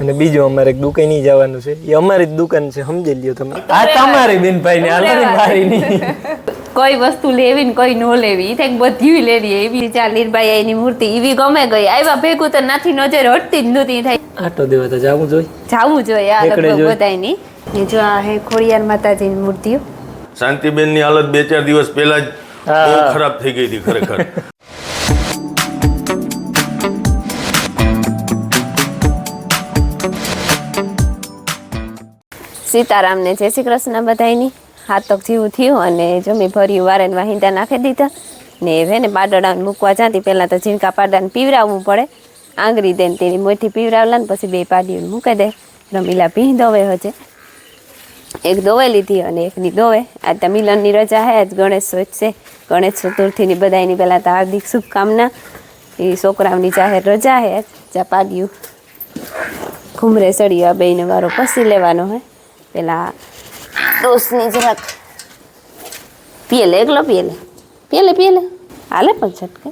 અને બીજું અમારે એક દુકાન જવાનું છે. એ અમારી જ દુકાન છે સમજી લ્યો તમે. આ તમારી બેનભાઈ ને અમારી મારી નહીં કોઈ વસ્તુ લેવી ને કોઈ નો લેવી. ઈ બધી લેવી. એવી ચાલ લીરબાઈ એની મૂર્તિ એવી ગમે ગઈ. આવ્યા ભેગું તો નાથી નજર હટતી જ નહોતી થાય. આટો દેવા તો જવું જોઈએ. જાવું જોઈએ આ લગભગ. બધાયની. ને જો આ હે ખોડિયાર માતાજીની મૂર્તિઓ. શાંતિબેનની હાલત બે ચાર દિવસ પહેલા જ બહુ ખરાબ થઈ ગઈ હતી ખરેખર. સીતારામને જય શ્રી કૃષ્ણ બધાયની. હાથક જીવું થયું અને જમી ભર્યું વારે વાહિંદા નાખી દીધા. ને હે ને પાડડાને મૂકવા જાતી. પહેલાં તો ઝીણકા પાડાને પીવરાવવું પડે. આંગળી દે ને તેની મોથી પીવરાવલા ને પછી બે પાડીઓને મૂકી દે. રમીલા ભીં દોવે હજે. એક દોવે લીધી અને એકની દોવે. આજ તો મિલનની રજા હે, આજ ગણેશ છે. ગણેશ ચતુર્થીની બધાયની પહેલાં તો હાર્દિક શુભકામના. એ છોકરાઓની જાહેર રજા હે જા પાડ્યું ઘૂમરે આ બેને વારો પસી લેવાનો હે. પેલા દોસ્તની જરાક. પીએલે એકલો પીએલે પીએલે પીએલે હાલે પણ છટકે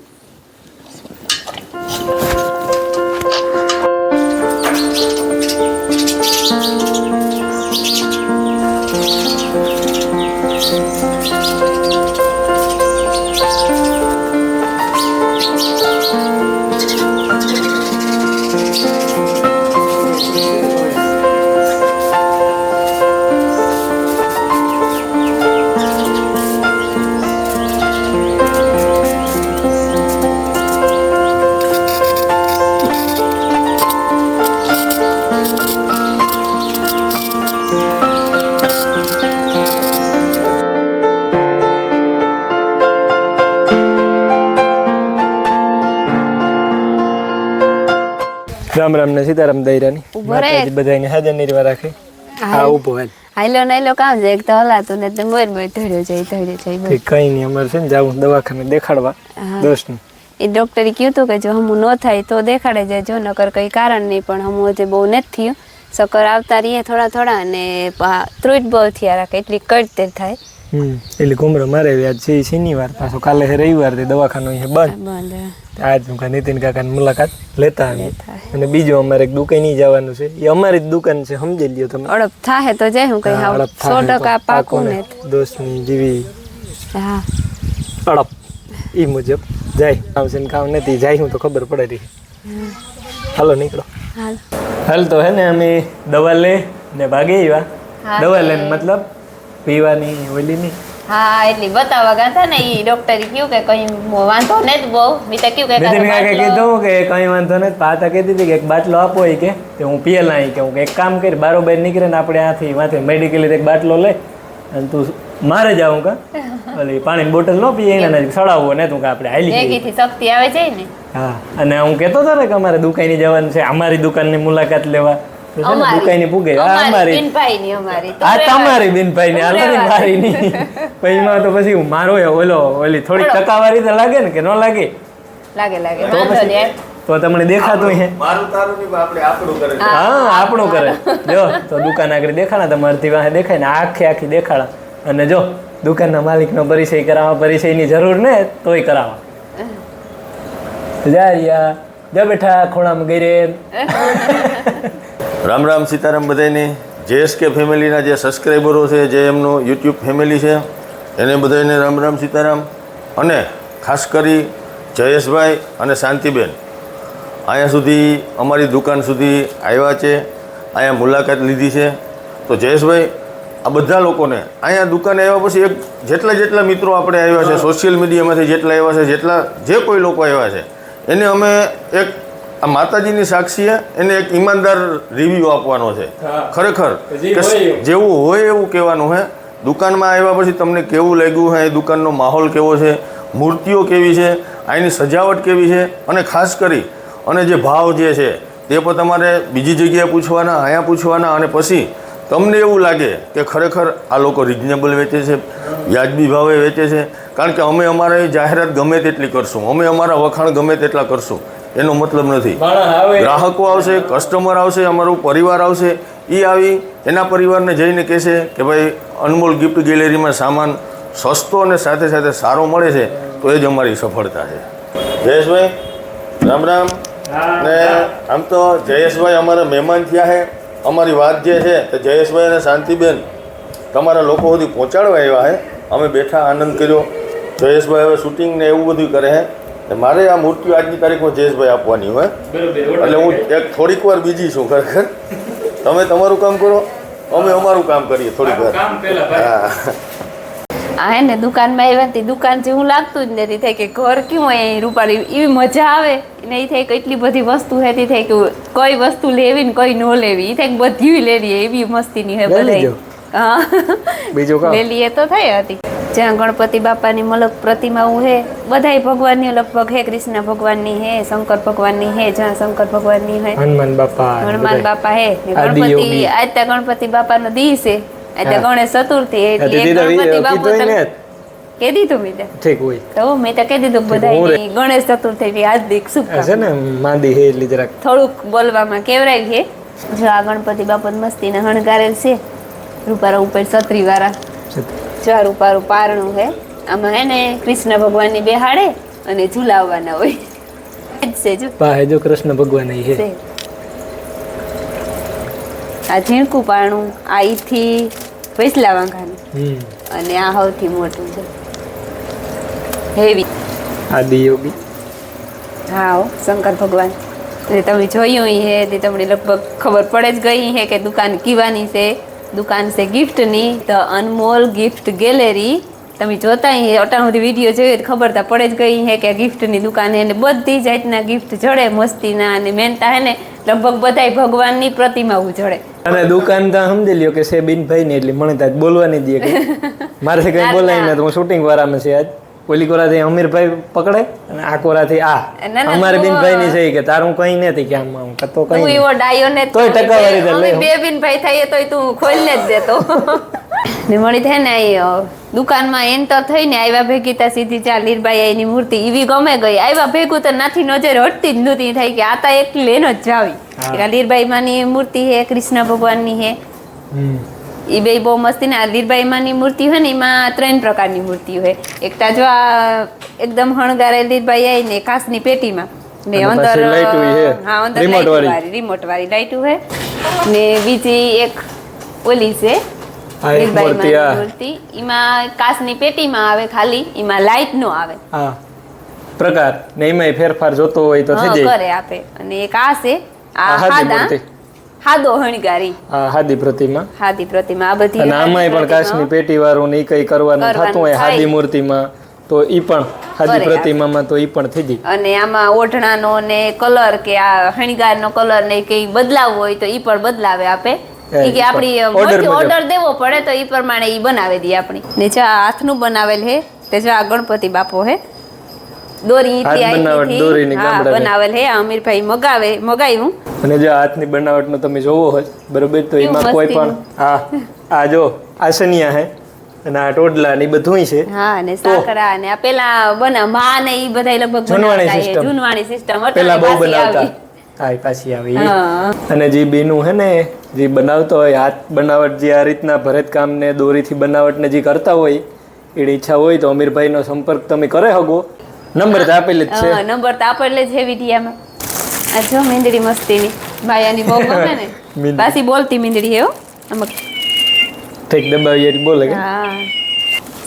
રામ રામ ને સીતારામ દૈરાની માતાજી બધાને હાજર નિર્વા રાખે. હા ઊભો હાલ. હાઈલો નાઈલો કામ છે એક તો હલાતું ને તો મોર મોર ધડ્યો જાય ધડ્યો જાય કઈ બસ કઈ નહીં અમારે છે ને જાવું દવાખાને દેખાડવા. દોસ્તનું એ ડોક્ટરે કીધું હતું કે જો હમું ન થાય તો દેખાડે જાય જો નકર કંઈ કારણ નહીં પણ હમું હજી બહુ નથી થયું. સકર આવતા રહીએ થોડા થોડા અને ત્રુટ બહુ થયા રાખે એટલી કડતેર થાય. એટલે ઘુમરો મારે આવી આજ છે શનિવાર પાછો કાલે છે રવિવાર તે દવાખાનું અહીંયા બંધ. બંધ. આજ હું કા નીતિન કાકાની મુલાકાત લેતા આવી. લેતા અને બીજું અમારે એક દુકાન નહીં જવાનું છે. એ અમારી જ દુકાન છે સમજી લ્યો તમે. અડપ થાહે તો જાય હું કઈ હા, હાવ અડપ સો થાહે તો ટકા પાકું ને. દોસ્તની જેવી હા. અડપ. એ મુજબ. જાય. આવશે ને કામ નથી જાય હું તો ખબર પડે રહી હાલો નીકળો. હાલ. હાલ તો હે ને અમે દવા લે ને ભાગી આવ્યા. હા, દવા તે- લઈને મતલબ પીવાની ઓલી ની હા એટલી બતાવવા ગયા હતા ને એ ડોક્ટરે કીધું કે કઈ વાંધો નથી બહુ. મેં તો કીધું કે કીધું કે કઈ વાંધો નથી પાતા કીધી હતી કે એક બાટલો આપો એ કે હું પીએલા અહીં કે હું એક કામ કરી બારોબાર નીકળે ને આપણે આથી માથે મેડિકલ એક બાટલો લઈ. અને તું મારે જાઉં કા? ઓલી પાણીની બોટલ નો પીએ એના સડાવવો ને તું કે આપણે હાલી જઈએ. શક્તિ આવે છે ને. હા અને હું કહેતો હતો ને કે અમારે દુકાને જવાનું છે અમારી દુકાનની મુલાકાત લેવા. ને. દુકાને પૂગે. હા અમારી અમારી બિનભાઈની અમારી તો આ તમારી બેનભાઈ ને રહેવા. મારી ની પછી માં તો પછી હું મારો એ ઓલો ઓલી થોડીક ટકાવારી તો લાગે ને કે ન લાગે? લાગે લાગે. તો પછી તો તમને દેખાતું હે. મારું તારું ની આપણે આપણું કરે. હા આપણું કરે. જો તો દુકાન આગળ દેખાડા તમારથી વાહે દેખાય ને આખી આખી દેખાડા અને જો દુકાનના માલિકનો પરિચય કરાવવા પરિચયની જરૂર ને તોય કરાવવા. જા રિયા જા બેઠા ખોળામાં ગઈ રે. રામ રામ સીતારામ બધાને જેએસકે ફેમિલીના જે સબસ્ક્રાઈબરો છે જે એમનું યુટ્યુબ ફેમિલી છે એને બધાને રામ રામ સીતારામ. અને ખાસ કરી જયેશભાઈ અને શાંતિબેન. અહીંયા સુધી અમારી દુકાન સુધી આવ્યા છે અહીંયા મુલાકાત લીધી છે. તો જયેશભાઈ આ બધા લોકોને અહીંયા દુકાને આવ્યા પછી એક જેટલા જેટલા મિત્રો આપણે આવ્યા છે સોશિયલ મીડિયામાંથી જેટલા આવ્યા છે જેટલા જે કોઈ લોકો આવ્યા છે એને અમે એક આ માતાજીની સાક્ષીએ એને એક ઈમાનદાર રિવ્યૂ આપવાનો છે. ખરેખર. જેવું હોય એવું કહેવાનું છે દુકાનમાં આવ્યા પછી તમને કેવું લાગ્યું છે એ દુકાનનો માહોલ કેવો છે? મૂર્તિઓ કેવી છે? અહીંની સજાવટ કેવી છે? અને ખાસ કરી અને જે ભાવ જે છે તે પણ તમારે બીજી જગ્યાએ પૂછવાના અહીંયા પૂછવાના અને પછી તમને એવું લાગે કે ખરેખર આ લોકો રિઝનેબલ વેચે છે વ્યાજબી ભાવે વેચે છે. કારણ કે અમે અમારી જાહેરાત ગમે તેટલી કરશું. અમે અમારા વખાણ ગમે તેટલા કરશું. એનો મતલબ નથી. ગ્રાહકો આવશે કસ્ટમર આવશે અમારો પરિવાર આવશે એ આવી એના પરિવારને જઈને કહેશે કે ભાઈ અનમોલ ગિફ્ટ ગેલેરીમાં સામાન સસ્તો અને સાથે સાથે સારો મળે છે તો એ જ અમારી સફળતા છે. જયેશભાઈ રામ રામ. ને આમ તો જયેશભાઈ અમારા મહેમાન થયા છે. અમારી વાત જે છે તે જયેશભાઈ અને શાંતિબેન તમારા લોકો સુધી પહોંચાડવા આવ્યા છે. અમે બેઠા આનંદ કર્યો. જયેશભાઈ હવે શૂટિંગ ને એવું બધું કરે છે. મારે આ મૂર્તિ આજની તારીખમાં જયેશભાઈ આપવાની હોય. એટલે હું એક થોડીક વાર બીજી છું ખરેખર. તમે તમારું કામ કરો અમે અમારું કામ કરીએ થોડીક વાર. હા. આ હે ને દુકાનમાં આવ્યા હતી તે દુકાન જેવું લાગતું જ નથી થાય કે ઘર કેવું એ રૂપાળી? એવી મજા આવે. ને એ થાય કે એટલી બધી વસ્તુ હતી થાય કે કઈ વસ્તુ લેવી ને કઈ ન લેવી. એ થાય કે બધી લેવી એવી મસ્તીની હે બધાય હા. બીજું લેલી એ તો થઈ હતી. જ્યાં ગણપતિ બાપાની મલક પ્રતિમાઓ હે બધાય ભગવાનની લગભગ હે કૃષ્ણ ભગવાનની હે શંકર ભગવાનની હે જ્યાં શંકર ભગવાનની હે હનુમાન બાપા હનુમાન બાપા હે ગણપતિ આજ ત્યાં ગણપતિ બાપાનો દિવસ હે આજ ત્યાં ગણેશ ચતુર્થી હા, એટલે ગણપતિ બાપુ કે દીધું મેં ઠીક હોય. તો મેં તો કહી દીધું બધા ગણેશ ચતુર્થી હાર્દિક આ છે ને માંદી હે એટલે જરાક. થોડુંક બોલવામાં કેવરાય છે. જો આ ગણપતિ બાપત મસ્તીને હણગારેલ છે રૂપારા ઉપર છત્રી વાળા. જો આ રૂપારું પારણું છે આમાં હે ને કૃષ્ણ ભગવાનની બેહાડે અને ઝુલાવવાના હોય. એ જ છે જો? પાસે જો કૃષ્ણ ભગવાન છે. આ ઝીણકું પારણું આ ઈથી વૈસલા વાંઘાનું અને આ સૌથી મોટું છે. હેવી. આદિયોગી હા શંકર ભગવાન. એટલે તમે જોયું હે તે તમને લગભગ ખબર પડે જ ગઈ હે કે દુકાન કીવાની છે. દુકાન છે ગિફ્ટની ધ અનમોલ ગિફ્ટ ગેલેરી. તમે જોતા અટાણ સુધી વીડિયો જોયો તો ખબર તા પડે જ ગઈ હે કે ગિફ્ટની દુકાન એને ને બધી જાતના ગિફ્ટ જડે મસ્તીના અને મેનતા હે ને લગભગ બધાય ભગવાનની પ્રતિમા જડે અને દુકાન તો સમજી લ્યો કે છે બિનભાઈ ને એટલે મને ત્યાં બોલવા નહીં દે કે. મારે કઈ બોલાય ને. તો હું શૂટિંગ વાળામાં છે આજ. ઓલી કોરાથી અમીરભાઈ પકડે અને આ કોરાથી આ અમારે તું- બિનભાઈ ની છે કે તારું કઈ નથી કે આમ આમ કતો કઈ તું એવો ડાયો ને તોય ટકાવારી દે લે. બે બિનભાઈ થઈએ તોય તું ખોલને જ દેતો ને મળી થાય ને એ દુકાનમાં એન્ટર થઈને આવ્યા ભેગી ત્યાં સીધી ચાર લીરબાઈ આઈની મૂર્તિ એવી ગમે ગઈ આવ્યા ભેગું તો નાથી નજર હટતી જ નહોતી થાય કે આ તા એક લેનો જ જાવી. લીરબાઈ માની મૂર્તિ હે કૃષ્ણ ભગવાનની હે. એ બે બહુ મસ્તી ને માની મૂર્તિ હોય ને એમાં ત્રણ પ્રકારની મૂર્તિ હોય. એકતા જો આ એકદમ હણગારે લીરબાઈ આવી ને કાસની પેટીમાં. ને અંદર હે. અંદર વાળી. રિમોટ વાળી લાઈટ હોય. ને બીજી એક ઓલી છે આ મૂર્તિ આ એમાં કાચની પેટીમાં આવે ખાલી એમાં લાઈટ નો આવે. પ્રકાર. ને એમાં ફેરફાર જોતો હોય તો થઈ જાય. કરે આપે. અને એક આ છે આ આ હાદી હાદા હાદો હણગારી હાદી પ્રતિમા. હાદી પ્રતિમા આ બધી અને આમાંય પણ કાચની પેટી વાળું ને કઈ કરવાનું કરવાનું થતું હોય હાદી મૂર્તિમાં તો ઈ પણ હાદી પ્રતિમામાં તો ઈ પણ થઈ જાય. અને આમાં ઓઢણાનો ને કલર કે આ હણીગારનો કલર ને કઈ બદલાવવો હોય તો ઈ પણ બદલાવે આપે. આપડી કે આપણી ઓર્ડર દેવો પડે તો ઈ પ્રમાણે ઈ બનાવી દે આપણી. ને જે હાથનું બનાવેલ હે તે જો આ ગણપતિ બાપો હે. દોરી દોરીની બનાવેલ હે અમીરભાઈ મગાવે મગાવ્યું અને જો હાથની બનાવટનું તમે જોવો હોય બરોબર તો એમાં કોઈ પણ હા આ જો આસનિયા હે અને આ ટોડલા ને ઈ બધુંય છે. હા ને સાકરા ને આ પેલા બના માં ને ઈ બધાય લગભગ જૂનવાણી જૂનવાણી સિસ્ટમ પેલા બહુ બનાવતા. હા પાછી આવી. અને જે બેનું હે ને જે બનાવતો હોય હાથ બનાવટ જે આ રીતના ભરતકામ ને દોરીથી બનાવટ ને જે કરતા હોય એની ઈચ્છા હોય તો અમીરભાઈનો સંપર્ક તમે કરે હગો. નંબર તો આપેલ જ છે. નંબર તો આપેલે છે વિધિયામાં આ જો મીંદડી મસ્તીની. માયાની બહુ ગમે ને. પાછી બોલતી મીંદડી હે હો. ઠીક દબાવીએ એટલે બોલે કે? હા.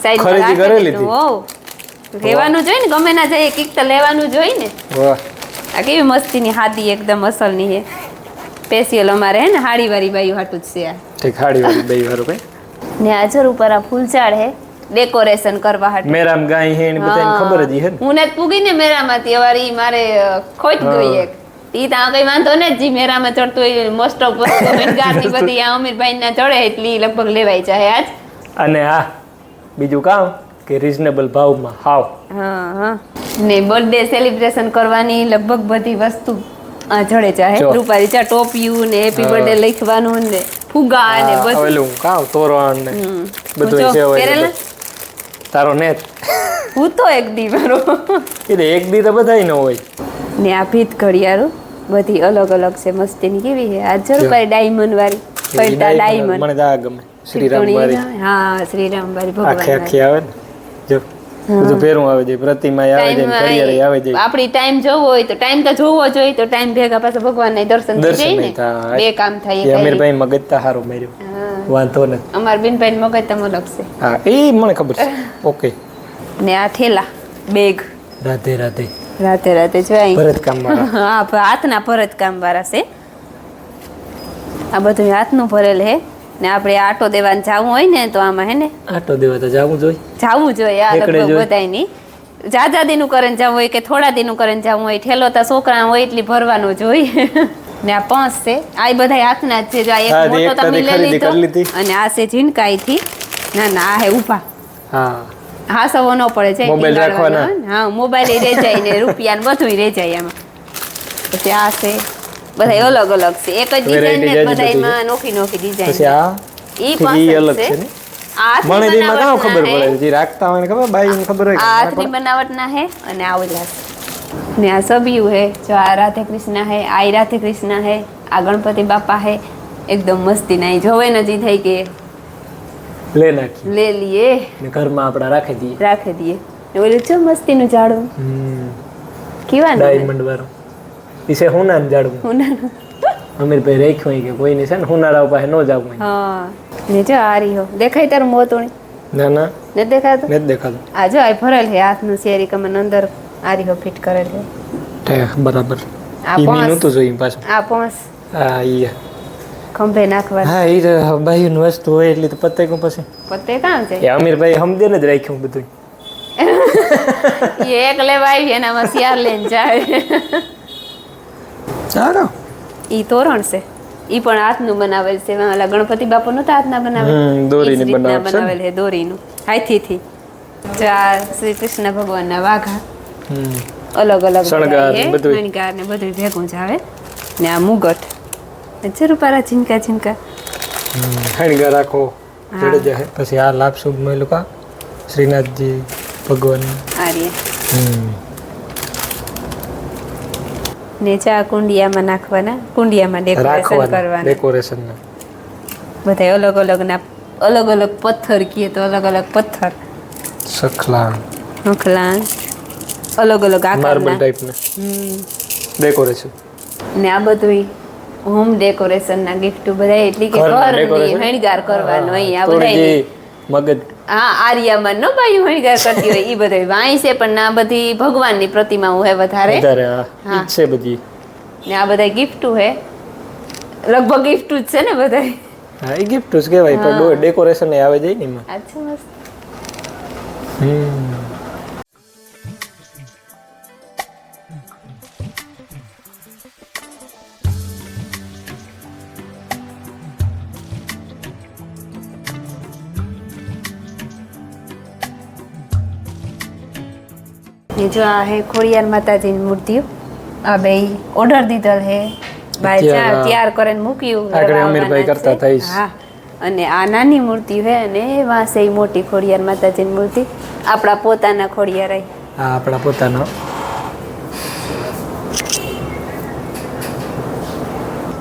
સાઈડ ખરીદી કરેલી હતી? ઓ લેવાનું જોઈએ ને ગમે ના જાય કીક તો લેવાનું જોઈએ ને. વાહ. આ કેવી મસ્તીની હાદી એકદમ અસલની હે. સ્પેશિયલ અમારે હે ને હાડી વાળી બાયું હાટું જ છે આ. ઠીક હાડી વાળી બે કઈ ને હાજર ઉપર આ ફૂલઝાડ હે. ડેકોરેશન કરવા હાટું. મેરામ ગાય હે ને બધાને ખબર જ હે ને. હું ને પૂગી ને મેરામાંથી અવારી મારે ખોટ ગઈ એક. ઈ ત્યાં કઈ વાંધો ને જી મેરામાં ચડતું હોય મોસ્ટ ઓફ વસ્તુ બધી આ અમીરભાઈ ના ચડે એટલી લગભગ લેવાય જાય આજ. અને હા બીજું કામ કે રીઝનેબલ ભાવમાં હાવ. હા હા. ને બર્થડે સેલિબ્રેશન કરવાની લગભગ બધી વસ્તુ આ જડે ચાહે. રૂપારી ચા ટોપિયું ને હેપી બર્થડે લખવાનું ને ફુગા ને બધું. કામ તોરણ ને બધું છે? તારો નેત હું તો એક દી મારો. એટલે એક દી તો બધાય ન હોય. ને આ ભીત ઘડિયાળું બધી અલગ અલગ છે મસ્તીની કેવી છે? આ જરૂર ડાયમંડ વાળી પડતા ડાયમંડ મને આ ગમે. શ્રીરામ વાળી. હા શ્રીરામ વાળી આખે ભગવાન આખી આવે ને. જો બધું ફેરવું આવે છે પ્રતિમા આવે છે ઘડિયાળ આવે છે આપણી ટાઈમ જોવો હોય તો ટાઈમ તો જોવો જોઈએ તો ટાઈમ ભેગા પાછા ભગવાનના દર્શન થઈ જાય ને. બે કામ થાય અમીરભાઈ મગજ તો હારું માર્યું. વાંધો નથી. અમાર બેનભાઈ મગજ તમે લખશે. હા એ મને ખબર છે. ઓકે. ને આ થેલા બેગ. રાધે રાધે. રાતે રાતે જોઈ ભરત કામ વાળા હા હાથના ભરત કામ વાળા છે. આ બધું હાથનું ભરેલ હે. ને આપણે આટો દેવાને જવું હોય ને તો આમાં હે ને? આટો દેવા તો જવું જોઈએ જવું જોઈએ આ લગભગ જોઈએ. બધાયની. જાજા દીનું કરીને જવું હોય કે થોડા દીનું કરીને જવું હોય ઠેલો તો છોકરા હોય એટલી ભરવાનું જોઈએ ને આ પાંચ છે. આ બધા હાથના જ છે. જો આ એક મોટો તમે લઈ લીધો અને આ છે ઝીણકાઈથી. ના ના આ હે ઊભા. હા. હા સવો ન પડે છે. મોબાઈલ રાખવાના. હા મોબાઈલ રે જાય ને રૂપિયા ને બધું રે જાય એમાં પછી આ છે. બધા અલગ અલગ છે. એક જ ડિઝાઇન ને એમાં નોખી નોખી ડિઝાઇન ડિઝાઇન આ ઈ ઠીક, અલગ છે. છે ને? મને ખબર પડે? જે રાખતા હોય ખબર બાઈ ખબર હોય આ ના હાથની પડે. બનાવટના હે અને આ ઓલા છે. ને આ હે જો આ રાધે કૃષ્ણ હે આ રાધે કૃષ્ણ હે આ ગણપતિ બાપા હે એકદમ મસ્તી નાઈ જોવે નજી થઈ કે લે નાખી. લે લીએ. ને ઘરમાં આપણા રાખી દઈએ. રાખી દઈએ. ને ઓલું છે મસ્તીનું ઝાડું કેવા ડાયમંડ વાળું. ઈસે હુના ઝાડું ઉનાળું અમીરભાઈ રાખ્યું કે કોઈને છે ને હુનારા પાસે ન જાવ હા. ને જો આ રહ્યો દેખાય તારું મોતોણી? ના ના. ને દેખાતું? નથી દેખાતું. આ જો આ ભરેલ હે હાથનું શેરી કમન અંદર. આ રહ્યો ફિટ કરેલ બરાબર. આ ઈ તો જોઈ પાછું. આ પોંસ. હા ઈ. ખંભે નાખવા હા ઈ તો બાયુની વસ્તુ હોય એટલે તો પતે કો પછી. પોતે કાં છે? એ અમીરભાઈ સમજે ને જ રાખ્યું બધું એ એક લેવા આવી એનામાં શિયાર લઈને જાય. સારો ઈ તોરણ છે. ઈ પણ હાથનું બનાવેલ છે. એમાં ઓલા ગણપતિ બાપુ નતા હાથના બનાવેલ? દોરીની રીતના છે દોરી બનાવેલ છે દોરીનું. હાથીથી. જો શ્રી કૃષ્ણ ભગવાનના વાઘા. હમ અલગ અલગ શણગાર ને શણગાર ને બધું ભેગું જ આવે. ને આ મુગટ. ને ચરુપારા ઝીંકા ઝીંકા શણગાર રાખો જડે જાય. પછી આ લાભ શુભ કા? શ્રીનાથજી ભગવાન. આર્ય. ને ચા કુંડિયામાં નાખવાના કુંડિયામાં ડેકોરેશન કરવાના. ડેકોરેશન બધા અલગ અલગ ના અલગ અલગ પથ્થર કીએ તો અલગ અલગ પથ્થર. સખલા હંખલાન અલગ અલગ માર્બલ ટાઈપના ડેકોરેશન ને. આ બધું હોમ ડેકોરેશન ના ગિફ્ટ બધા એટલી કે ઘરના હણગાર કરવાનો અહીં આ બધા મગજ. હા આર્યામાં નો ભાઈ હણગાર કરતી હોય એ બધું વાંય છે પણ ના બધી ભગવાનની પ્રતિમા હે વધારે. વધારે હા. છે બધી. ને આ બધા ગિફ્ટ હે. લગભગ ગિફ્ટ જ છે ને બધા હા એ ગિફ્ટ જ કહેવાય પણ ડેકોરેશન આવે જાય ને એમાં. અચ્છા મસ્ત. હમ. ને જો આ હે ખોડિયાર માતાજીની મૂર્તિઓ. આ બે ઓર્ડર દીધલ હે. બાય ચાર ત્યાં તૈયાર કરીને મૂક્યું આગળ અમીરભાઈ કરતા. થઈશ. હા. અને આ નાની મૂર્તિ હે અને વાસે મોટી ખોડિયાર માતાજીની મૂર્તિ. આપણા પોતાના ખોડિયાર હા. આપણા પોતાનો.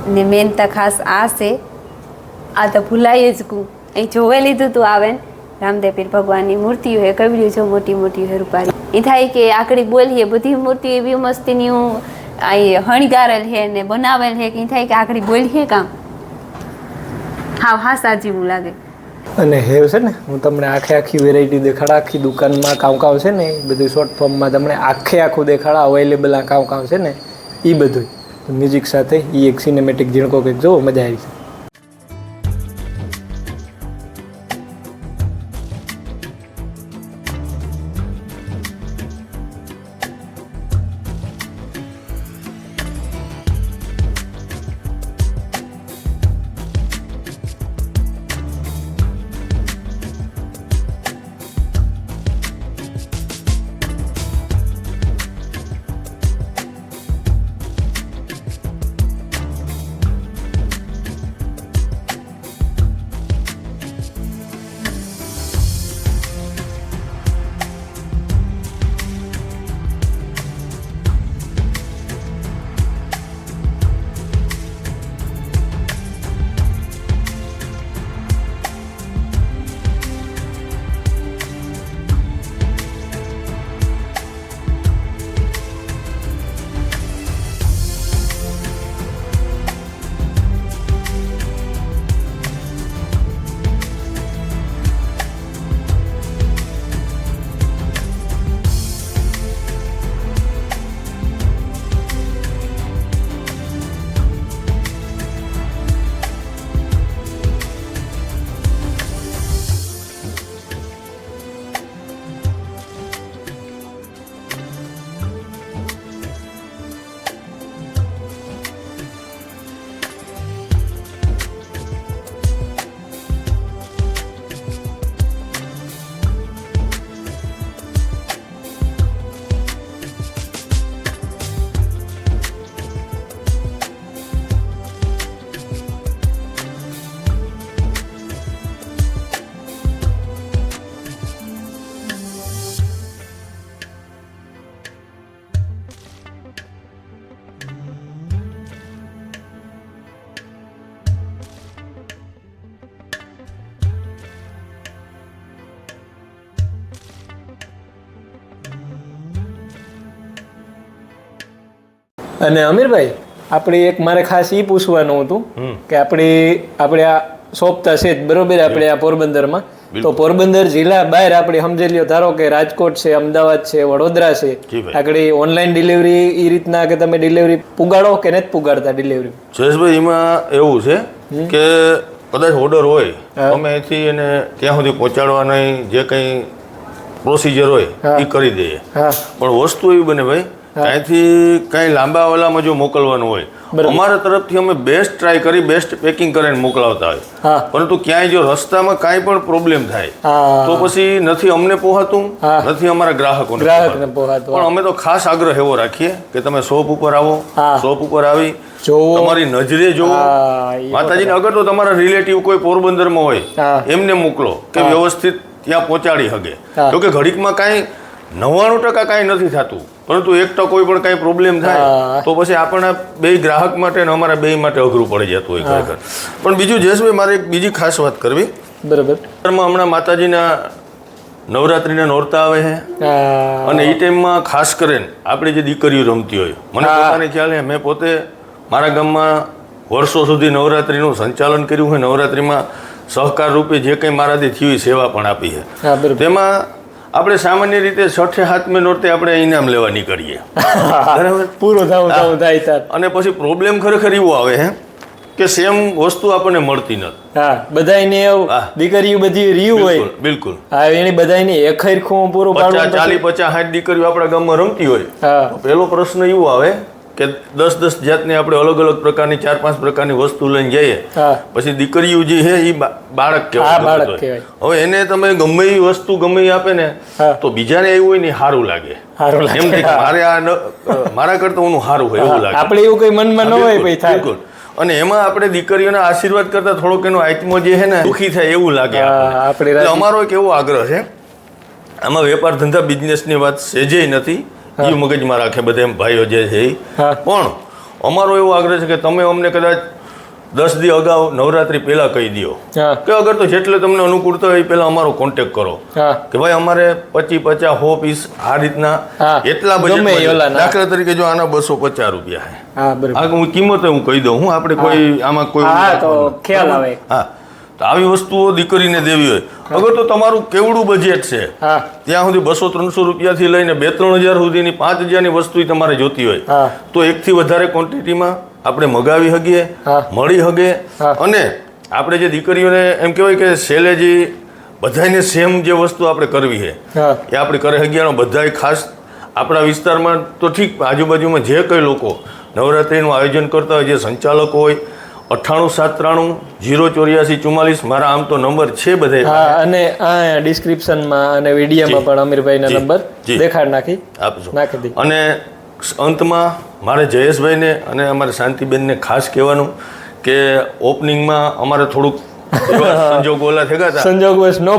ને મેન તો ખાસ આ છે. આ તો ભૂલાય જ કું અહીં જોવે લીધું તું આવે ને? રામદેવ પીર ભગવાનની મૂર્તિઓ હે, કવિ જો મોટી મોટી હે રૂપારી એ થાય કે આકડી બોલીએ, બધી મૂર્તિ એવી મસ્તીની હું અહીં હણગારેલ છે ને બનાવેલ છે કે થાય કે આકડી બોલીએ કામ. હા હા હું લાગે. અને હેવ છે ને, હું તમને આખે આખી વેરાયટી દેખાડા, આખી દુકાનમાં કામ છે ને, એ બધું શોર્ટ ફોર્મમાં તમને આખે આખું દેખાડા અવેલેબલ આ કામ છે ને એ બધું મ્યુઝિક સાથે એ એક સિનેમેટિક ઝીણકો કંઈક જોવો, મજા આવી છે અને અમીરભાઈ આપણે એક મારે ખાસ એ પૂછવાનું હતું કે આપણે આપણે આ સોંપતા છે જ બરોબર આપણે આ પોરબંદરમાં. તો પોરબંદર જિલ્લા બહાર આપણે સમજી લ્યો ધારો કે રાજકોટ છે અમદાવાદ છે વડોદરા છે. આગળ ઓનલાઈન ડિલિવરી એ રીતના કે તમે ડિલિવરી પુગાડો કે નથી પુગાડતા ડિલિવરી જયેશભાઈ એમાં એવું છે કે કદાચ ઓર્ડર હોય અમે અહીંથી એને ત્યાં સુધી પહોંચાડવાની જે કંઈ પ્રોસિજર હોય એ કરી દઈએ. હા. પણ વસ્તુ એવી બને ભાઈ અહીંથી કઈ લાંબા ઓલામાં જો મોકલવાનું હોય અમારા તરફથી અમે બેસ્ટ ટ્રાય કરી બેસ્ટ પેકિંગ કરીને મોકલાવતા હોય. પરંતુ ક્યાંય જો રસ્તામાં કાંઈ પણ પ્રોબ્લેમ થાય તો પછી નથી અમને પોહાતું નથી અમારા ગ્રાહકોને પોહાતું. પણ અમે તો ખાસ આગ્રહ એવો રાખીએ કે તમે શોપ ઉપર આવો. શોપ ઉપર આવી તમારી નજરે જોવો. માતાજીને અગર તો તમારા રિલેટિવ કોઈ પોરબંદરમાં હોય એમને મોકલો કે વ્યવસ્થિત ત્યાં પહોંચાડી શકે જોકે ઘડીકમાં કાંઈ નવ્વાણું ટકા કાંઈ નથી થતું. પરંતુ એક ટકો કોઈ પણ કાંઈ પ્રોબ્લેમ થાય તો પછી આપણા બે ગ્રાહક માટે અને અમારા બે માટે અઘરું પડી જતું હોય ખરેખર. પણ બીજું જયેશભાઈ મારે એક બીજી ખાસ વાત કરવી. બરાબર. હમણાં માતાજીના નવરાત્રિના નોરતા આવે છે. અને એ ટાઈમમાં ખાસ કરીને આપણી જે દીકરીઓ રમતી હોય મને પોતાને ખ્યાલ છે મેં પોતે મારા ગામમાં વર્ષો સુધી નવરાત્રિનું સંચાલન કર્યું હોય નવરાત્રિમાં સહકાર રૂપે જે કંઈ મારાથી થયું સેવા પણ આપી છે. તેમાં આપણે સામાન્ય રીતે છઠ્ઠે હાથમે નોરતે આપણે ઇનામ લેવા નીકળીએ. બરાબર? પૂરો થવું થવું થાય તાર. અને પછી પ્રોબ્લેમ ખરેખર એવો આવે હે કે સેમ વસ્તુ આપણને મળતી નથી. હા બધાયને. દીકરીઓ બધી રહ્યું હોય. બિલકુલ. હા એની બધાયને એક ખું પૂરું પાડવું ચાલી પચાસ સાઠ દીકરીઓ આપણા ગામમાં રમતી હોય. હા. પહેલો પ્રશ્ન એવો આવે કે દસ દસ જાતની આપણે અલગ અલગ પ્રકારની ચાર પાંચ પ્રકારની વસ્તુ લઈને જઈએ. પછી દીકરીઓ જે છે એ બાળક કહેવાય. હવે એને તમે ગમે એ વસ્તુ ગમે એ આપે ને તો બીજાને એવું હોય ને સારું લાગે. સારું લાગે. એમ કે મારે આ મારા કરતા હું સારું હોય એવું લાગે. આપણે એવું કઈ મનમાં ન હોય ભાઈ થાય. અને એમાં આપણે દીકરીઓના આશીર્વાદ કરતા થોડોક એનો આત્મો જે છે ને દુઃખી થાય એવું લાગે આપણે અમારો એક એવો આગ્રહ છે. આમાં વેપાર ધંધા બિઝનેસની વાત સેજે નથી. એ મગજમાં રાખે બધા એમ ભાઈઓ જે છે એ પણ અમારો એવો આગ્રહ છે કે તમે અમને કદાચ દસ દી અગાઉ નવરાત્રી પહેલાં કહી દો કે અગર તો જેટલે તમને અનુકૂળતા હોય એ પહેલા અમારો કોન્ટેક કરો. કે ભાઈ અમારે પચી પચાસ હો પીસ આ રીતના એટલા બજેટ દાખલા તરીકે જો આના બસો પચાસ રૂપિયા આ હું કિંમત હું કહી દઉં. હું આપણે કોઈ આમાં કોઈ. ખ્યાલ આવે. હા. તો આવી વસ્તુઓ દીકરીને દેવી હોય. અગર તો તમારું કેવડું બજેટ છે હા. ત્યાં સુધી બસો ત્રણસો રૂપિયાથી લઈને બે ત્રણ હજાર સુધીની પાંચ હજારની વસ્તુ તમારે જોતી હોય. તો એકથી વધારે ક્વોન્ટિટીમાં આપણે મગાવી હગીએ મળી હગે. અને આપણે જે દીકરીઓને એમ કહેવાય કે સેલેજી બધાને સેમ જે વસ્તુ આપણે કરવી છે એ આપણે કરે હગીયાનો બધાય ખાસ આપણા વિસ્તારમાં તો ઠીક આજુબાજુમાં જે કંઈ લોકો નવરાત્રિનું આયોજન કરતા હોય જે સંચાલકો હોય અઠ્ઠાણું સાત ત્રાણું જીરો ચોર્યાસી ચુમ્માલીસ મારા આમ તો નંબર છે બધે. હા અને આ ડિસ્ક્રિપ્શનમાં અને વિડીયોમાં પણ અમીરભાઈના નંબર. દેખાડ નાખી. આપજો નાખી દી અને અંતમાં મારે જયેશભાઈને અને અમારે શાંતિબેનને ખાસ કહેવાનું કે ઓપનિંગમાં અમારે થોડુંક સંજોગ ઓલા થયા હતા સંજોગ ન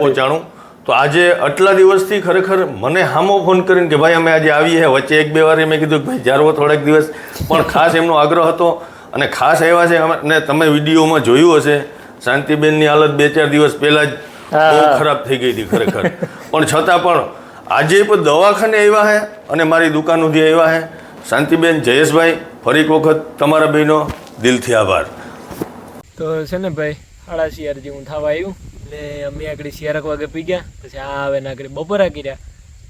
પહોંચાણું તો આજે આટલા દિવસથી ખરેખર મને હામો ફોન કરીને કે ભાઈ અમે આજે આવીએ વચ્ચે એક બે વાર મેં કીધું કે ભાઈ જારવો થોડાક દિવસ. પણ ખાસ એમનો આગ્રહ હતો અને ખાસ આવ્યા છે અમે- ને તમે વિડીયોમાં જોયું હશે શાંતિબેનની હાલત બે ચાર દિવસ પહેલાં જ બહુ ખરાબ થઈ ગઈ હતી ખરેખર. પણ છતાં પણ આજે પણ દવાખાને આવ્યા છે અને મારી દુકાન સુધી આવ્યા છે શાંતિબેન જયેશભાઈ ફરી એક વખત તમારા બહેનો દિલથી આભાર. તો છે ને ભાઈ સાડા શિયાર જેવું થવા આવ્યું. એટલે અમે આગળ શિયારક વાગે પી ગયા પછી આ આવે ને આગળ બપોરા કર્યા.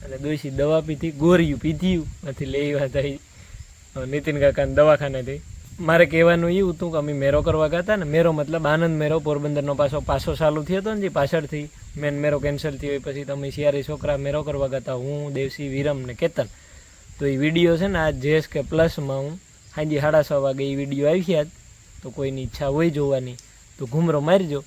અને દોશી દવા પીધી ગોરિયું પીધ્યું નથી લઈ હતા નીતિન કાકાને દવાખાનેથી મારે કહેવાનું એવું હતું કે અમે મેરો કરવા ગયા હતા ને, મેરો મતલબ આનંદ મેરો, પોરબંદરનો પાછો પાછો ચાલુ થયો હતો ને જે પાછળથી મેન મેરો કેન્સલ થયો પછી તમે શિયારી છોકરા મેરો કરવા ગયા હતા, હું દેવસી વિરમ ને કેતન. તો એ વીડિયો છે ને આ જેસ કે પ્લસમાં હું હાજી સાડા છ વાગે એ વીડિયો આવી ગયા તો કોઈની ઈચ્છા હોય જોવાની, તો ઘૂમરો મારજો.